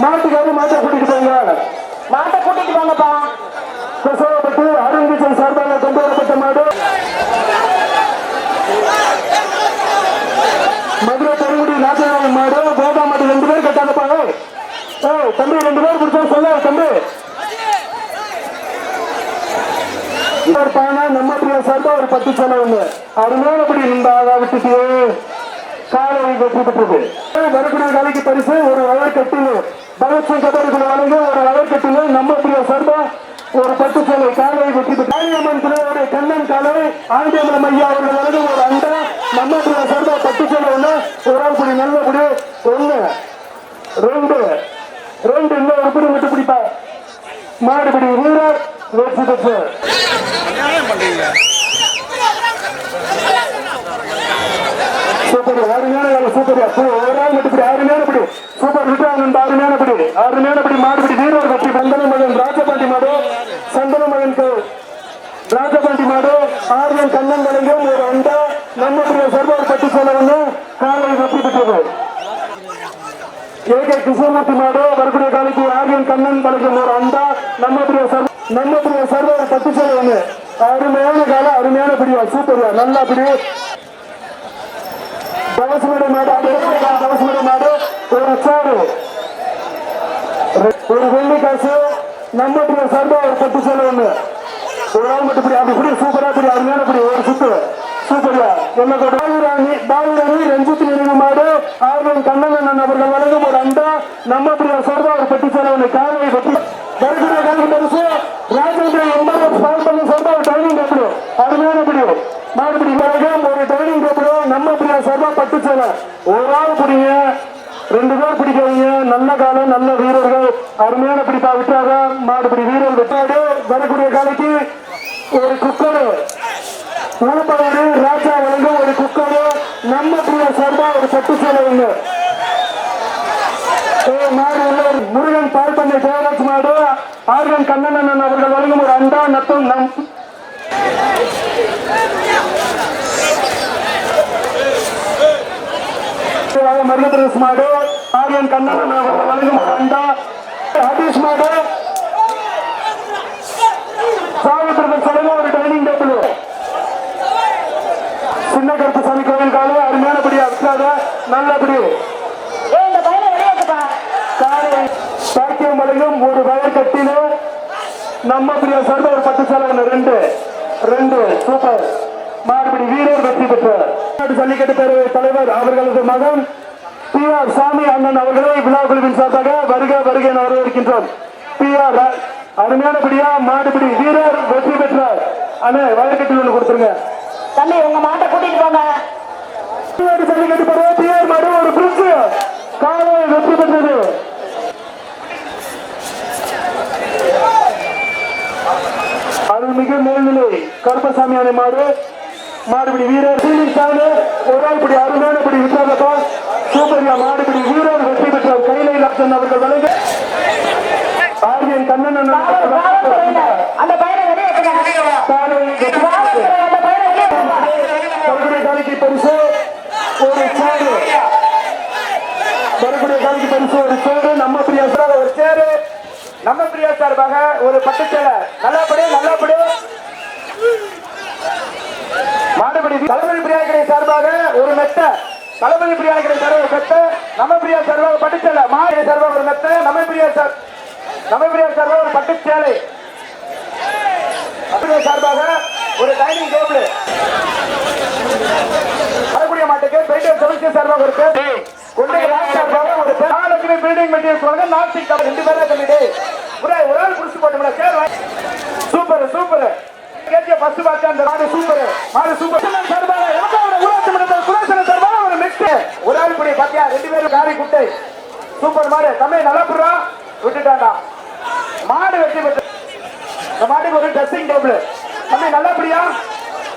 மாட்டுக்காரு மாட்டை கூட்டிட்டு போங்க. மாட்டை கூட்டிட்டு போங்கப்பா கொசவப்பட்டு அருண் விஜய் சார்பாக கொண்டு வரப்பட்ட மாடு. மதுரை பெருங்குடி நாட்டியம் மாடு கோதா மாடு ரெண்டு பேர் கட்டாதப்பா. ஏய் தம்பி ரெண்டு பேர் பிடிச்சா சொல்ல தம்பி. பானை நம்ம சார்பா ஒரு பத்து சேலை ஒண்ணு அருமையானபடி நின்றாக விட்டுட்டு காலை வெற்றி பெற்றது வரக்கூடிய வேலைக்கு பரிசு ஒரு வயர் பகத்சிங் கபடிக்குழு வழங்க ஒரு வயர் நம்ம பிரியா சார்பா ஒரு பத்து சேலை காலை வெற்றி பெற்று காளியம்மன் திருவிழாவுடைய கண்ணன் காலை ஆண்டியம்மன் ஐயா அவர்கள் ஒரு அண்டா. நம்ம பிரியா பத்து சேலை ஒண்ணு ஒரு ஆள் குடி ரெண்டு. ரெண்டு இன்னும் ஒரு குடி விட்டு பிடிப்பா. மாடுபிடி வீரர் வெற்றி பெற்று சூப்பர் அருமையான வேலை சூப்பர் ஒரு நாள் மட்டும் அருமையான படி. சூப்பர் விட்டாங்க அருமையான படி. அருமையான படி மாடுபடி வீரர் சந்தன மகன் ராஜபாண்டி மாடு சந்தன மகனுக்கு ராஜபாண்டி மாடு ஆர்வன் கண்ணன் வழங்கும் ஒரு அண்டா நம்முடைய சர்வர் பட்டி செலவுன்னு காலை வெற்றி பெற்றது. ஏகே கிருஷ்ணமூர்த்தி மாடு வரக்கூடிய காலைக்கு ஆர்வன் கண்ணன் வழங்கும் ஒரு அண்டா நம்முடைய சர்வ நம்முடைய சர்வர் பட்டி செலவுன்னு அருமையான காலம் அருமையான பிடிவா சூப்பர்யா நல்லா பிடி. தவசுமடை மாடு தவசுமடை மாடு ஒரு சாறு. ஒரு வெள்ளி காசு நம்ம சார்பா ஒரு பத்து செலவு ஒண்ணு. ஒரு ஆள் மட்டும் அப்படி இப்படி சூப்பரா இப்படி அருமையான இப்படி ஒரு சுத்து. சூப்பர்யா என்னோட பாலுராணி பாலுராணி ரஞ்சித் நினைவு மாடு. ஆர்வம் கண்ணன் அவர்கள் வழங்கும் ஒரு அண்டா. நம்ம பிரியா சார்பா ஒரு பத்து செலவு ஒண்ணு காலை பற்றி வரக்கூடிய காலை பரிசு ராஜேந்திர எண்பது ஸ்பால் பண்ணி சார்பா ஒரு டைனிங் டேபிள் அருமையான பிடி மாடுபிடி வழங்கும் ஒரு டைனிங் டேபிள் நம்ம பிரியா சார்பா பட்டு சேலை ஒரு ஆள் பிடிங்க ரெண்டு பேர் பிடிக்கிறீங்க நல்ல காலம் நல்ல வீரர்கள் அருமையான பிடிப்பா விட்டாங்க மாடுபிடி வீரர் விட்டாடு வரக்கூடிய காலைக்கு ஒரு குக்கரு. உணப்படாது ராஜா வழங்கும் ஒரு குக்கரு. நம்ம பிரியா சார்பா ஒரு சட்டு சேலை ஒண்ணு. மாடு உள்ள ஒரு முருகன் பால் பண்ணை தேவராஜ் மாடு ஆர்வன் கண்ணன் அவர்கள் வழங்கும் ஒரு அண்டா நத்தம் நம். மருகத்திரஸ் மாடு ஆர்வன் கண்ணன் அவர்கள் வழங்கும் ஒரு அண்டா. ஹபீஷ் மாடு சாவித்திரத்தில் சொல்லுங்க ஒரு டைனிங் டேபிள் சின்ன கருப்பசாமி கோவில் கால அருமையானபடியா விட்டாத நல்லபடி வழங்கும் ஒரு வயர் கட்டில நம்ம பிரியா சார்ந்த ஒரு பத்து செலவு ரெண்டு. ரெண்டு. சூப்பர். மாறுபடி வீரர் வெற்றி பெற்றார் ஜல்லிக்கட்டு பேரவை தலைவர் அவர்களது மகன் பி ஆர் சாமி அண்ணன் அவர்களை விழா குழுவின் சார்பாக வருக வருக என வரவேற்கின்றோம். பி ஆர் அருமையானபடியா மாடுபிடி வீரர் வெற்றி பெற்றார். அண்ணே வயற்கட்டில் ஒன்று கொடுத்துருங்க. தம்பி உங்க மாட்டை கூட்டிட்டு போங்க. தமிழ்நாடு ஜல்லிக்கட்டு பேரவை பி ஆர் மாடு ஒரு பிரிட்ஜ் காலை வெற்றி பெற்றது. அருள்மிகு மேல்நிலை கருப்பசாமி அணை மாடு. மாடுபிடி வீரர் சீனிங் சாமி ஒரு ஆள் பிடி அருமையான பிடி விட்டாங்கப்பா சூப்பரியா மாடுபிடி வீரர் வெற்றி பெற்ற கைலை லாசன் அவர்கள் வழங்க. ஆர்வியன் கண்ணன் அண்ணன் அவர்கள் காவல்துறையினர் அந்த பையனை வெளியேற்றுங்க காலை வெற்றி பெற்றது. காவல்துறை அந்த பையனை வெளியே போங்க வரக்கூடிய காலைக்கு பரிசு ஒரு சேரு வரக்கூடிய காலைக்கு பரிசு ஒரு சேரு நம்ம பிரியா சார் ஒரு சேரு நம்ம பிரியா சார்பாக ஒரு பட்டு சேலை. நல்லபடி நல்லபடி மாடுபடி தளபதி பிரியாக்கடை சார்பாக ஒரு மெத்த. தளபதி பிரியாக்கடை சார்பாக மெத்த. நம்ம பிரியா சார்பாக பட்டு சேலை. மாடு சார்பாக ஒரு மெத்த. நம்ம பிரியா சார் நம்ம பிரியா சார்பாக ஒரு பட்டு சேலை. பிரியா சார்பாக ஒரு டைனிங் டேபிள். வரக்கூடிய மாட்டுக்கு பெயிண்டர் செவன்சி சார்பாக பேர். கொண்டே சார்பாக ஒரு மகாலட்சுமி பில்டிங் மெட்டீரியல்ஸ் வாங்க நார்த்திக் கவர் ரெண்டு பேரா சொல்லிட்டு ஒரு ஒரு ஆள் புடிச்சு போட்டோம்ல சேர் சூப்பர் சூப்பர் கேட்டிய ஃபர்ஸ்ட் பார்த்து அந்த மாடு சூப்பர் மாடு சூப்பர் சார்பாக எலக்காவோட ஊராட்சி மன்றத்தில் குலேசன சார்பாக ஒரு மிக்ஸ் ஒரு ஆள் புடி பாத்தியா? ரெண்டு பேரும் காரி குட்டை. சூப்பர் மாடு. தம்பி நல்லா புறா விட்டுட்டாண்டா மாடு வெற்றி பெற்று இந்த மாட்டுக்கு ஒரு ட்ரெஸ்ஸிங் டேபிள் தம்பி நல்லா பிடியா?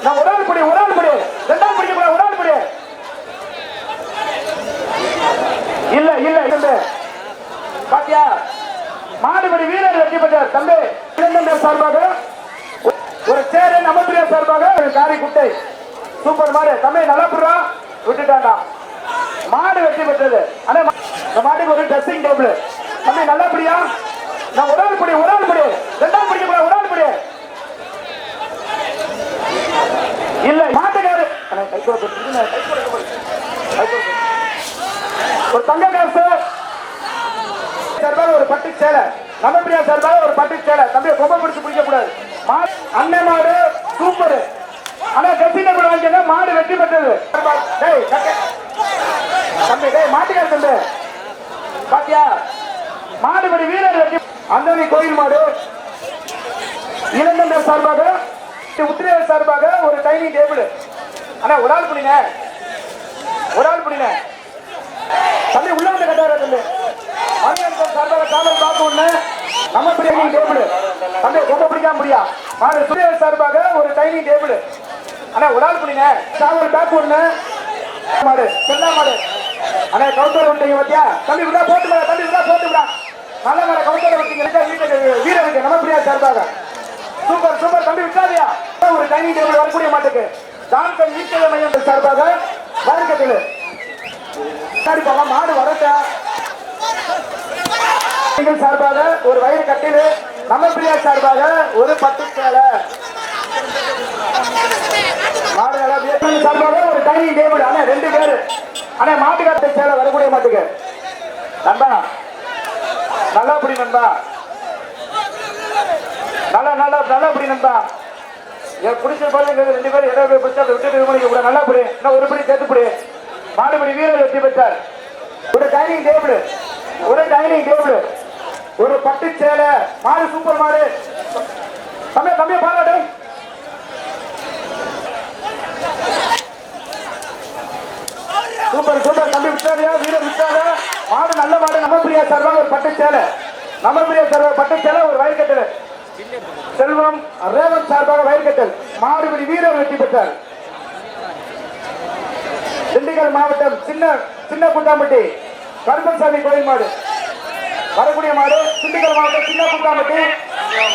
நான் ஒரு ஆள் பிடி ஒரு ஆள் பிடி. ரெண்டாவது பிடிக்க கூடாது ஒரு ஆள் பிடி. இல்ல இல்ல இல்ல. பாத்தியா? மாடுபடி வீரர் வெற்றி பெற்றார். தம்பி இளந்தம்பி சார்பாக ஒரு சேரு நமப்பிரியா சார்பாக ஒரு காரி குட்டை. சூப்பர் மாடு. தம்பி நலப்புறா விட்டுட்டாண்டா மாடு வெற்றி பெற்றது. ஆனா இந்த மாட்டுக்கு ஒரு ட்ரெஸ்ஸிங் டேபிள் தம்பி நல்லபடியா நான் ஒரு ஆள் பிடி ஒரு ஆள் பிடி. ரெண்டாவது பிடிக்க கூடாது ஒரு ஆள் பிடி. இல்ல மாட்டுக்காரு. ஒரு தங்க காசு. சார்பாக ஒரு பட்டு சேலை. நம்ம சார்பாக ஒரு பட்டு சேலை. தம்பியை ரொம்ப பிடிச்சு பிடிக்க கூடாது. மா- அண்ணன் மாடு சூப்பர். ஆனா கட்சி கூட வாங்கிங்க மாடு வெற்றி பெற்றது. தம்பி டேய் மாட்டுக்கார தம்பி. பாத்தியா? மாடுபடி வீரர் வெற்றி அந்தனி கோயில் மாடு. இளந்தண்டர் சார்பாக உத்திரையர் சார்பாக ஒரு டைனிங் டேபிள். அண்ணா ஒரு ஆள் புடிங்க. ஒரு ஆள் புடிங்க. தம்பி உள்ள வந்து கட்டாரு தம்பி. மணியரசன் சார்பாக காவல் பார்க்க ஒண்ணு. நம்ம பிரியாணி டேபிள் தம்பி ரொம்ப பிடிக்காம முடியா மாடு சுரிய சார்பாக ஒரு டைனிங் டேபிள் அண்ணா ஒரு ஆள் பிடிங்க. ஒரு பேப்பர் ஒண்ணு. மாடு செல்லா மாடு. அண்ணா கவுண்டர் விட்டீங்க பாத்தியா? தம்பி விடா போட்டு விடா தம்பி விடா போட்டு விடா. நல்ல மேல கவுண்டர் விட்டீங்க வீட்டுக்கு வீரருக்கு நம்ம பிரியா சார்பாக. Super super. தம்பி விட்டாதியா? ஒரு டைனிங் டேபிள் வரக்கூடிய மாட்டுக்கு. டான்சன் வீட்டு மையம் சார்பாக. வழக்கத்தில் முன்னாடி மாடு வரட்டா நீங்கள் சார்பாக ஒரு வயிறு கட்டில் நம்ம பிரியா சார்பாக ஒரு பத்து சேலை. மாடு சார்பாக ஒரு டைனிங் டேபிள். ஆனா ரெண்டு பேர். ஆனா மாட்டுக்காட்டு சேலை வரக்கூடிய மாட்டுக்கு. நண்பா நல்லா பிடி நண்பா. நல்லா நல்லா நல்லா பிடி நண்பா. என் பிடிச்ச பாருங்க ரெண்டு பேரும் இடம் போய் பிடிச்சா விட்டு விமணிக்க கூட நல்லா பிடி. இன்னும் ஒரு படி சேர்த்து பிடி. மாடுபடி வீரர் வெற்றி பெற்றார். ஒரு டைனிங் டேபிள். ஒரு டைனிங் டேபிள். ஒரு பட்டு சேலை மாடு சூப்பர் மாடு. தம்பி தம்பி பாராட்டு சூப்பர் சூப்பர். தம்பி விட்டாரியா வீர விட்டாரா மாடு நல்ல மாடு. நம்ம பிரியா சார்பாக ஒரு பட்டு சேலை. நம்ம பிரியா சார்பாக பட்டு சேலை ஒரு வயற்கட்டல் செல்வம் ரேவன் சார்பாக வயற்கட்டல் மாடுபிடி வீரர் வெற்றி பெற்றார். திண்டுக்கல் மாவட்டம் சின்ன சின்ன குண்டாம்பட்டி கருப்பசாமி கோயில் மாடு. வரக்கூடிய மாடு திண்டுக்கல் மாவட்டம் சின்ன குட்டாம்பட்டி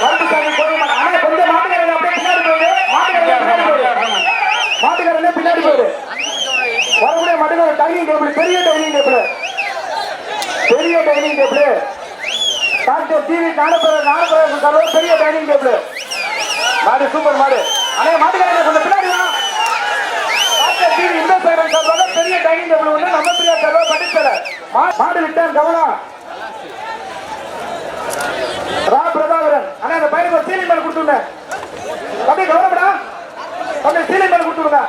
கருப்புசாமி கோயில் ஆனா கொஞ்சம் மாட்டுக்காரங்க அப்படியே பின்னாடி போகுது. மாட்டுக்காரங்க பின்னாடி போகுது. மாட்டுக்காரங்க பின்னாடி போகுது. வரக்கூடிய மாட்டுக்கு ஒரு டைனிங் டேபிள் பெரிய டைனிங் டேபிள் பெரிய டைனிங் டேபிள் டாக்டர் டிவி ஞானபுர ஞானபுர சார்பாக பெரிய டைனிங் டேபிள் மாடு சூப்பர் மாடு. அண்ணே மாட்டுக்காரங்க கொஞ்சம் பின்னாடி தான் டாக்டர் டிவி இந்த சைடு சார்பாக பெரிய டைனிங் டேபிள் ஒன்று நம்ம பிரியா சார் படிச்சல மாடு விட்டான் கவனம். ரா பிரபாகரன். ஆனா அந்த பையனுக்கு ஒரு சீலிங் மேல கொடுத்துருங்க. தம்பி கவனப்படா கொடுத்துருங்க.